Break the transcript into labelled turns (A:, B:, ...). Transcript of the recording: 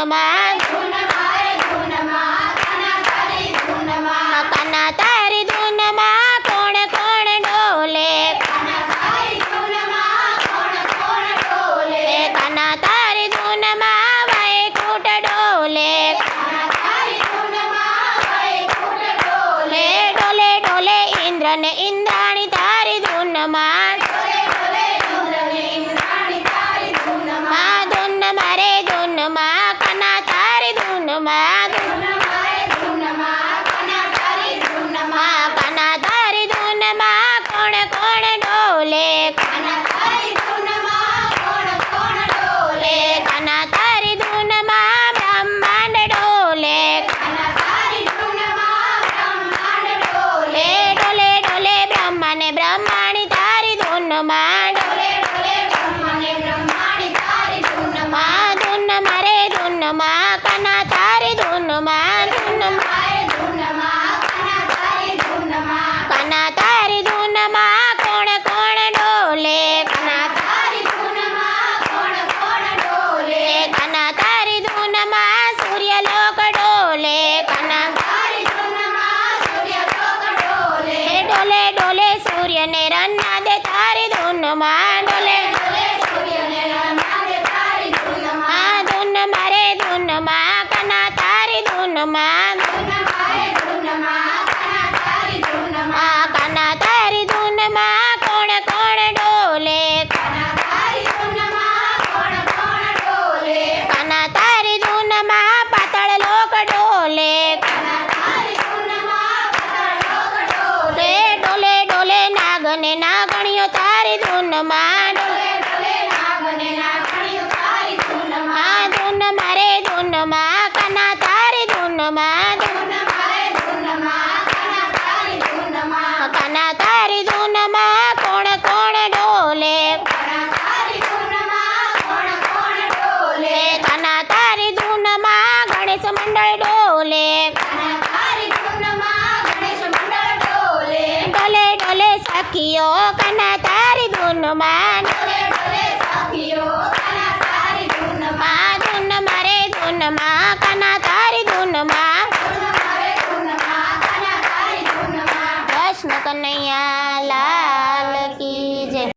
A: ગુણમાં
B: કના તારી ધૂનમાં કોણ કોણ ડોલે?
A: તારી ધૂનમાં વૈકુટ ડોલે?
B: ડોલે
A: ડોલે
B: ઇન્દ્ર
A: ને ઇન્દ્રા ધૂમમાં કોણ કોણ ડોલે
B: ડોલે
A: ડોલે, સૂર્યને રન્ના દે તારી ધૂનમાં ડોલે. માં ધૂન મારે ધૂનમાં કના તારી ધૂનમાં
B: કના તારી ધૂનમાં
A: કોણ કોણ ડોલે?
B: કના
A: કના તારી ધૂનમાં કોણ કોણ ડોલે
B: ધૂનમાં
A: ગણેશ મંડળ ડોલે
B: ડોલે
A: ડોલે સખીઓ કના ધૂનમાં ધૂન મારે ધૂનમાં કના કૃષ્ણ કનૈયા લાલ કી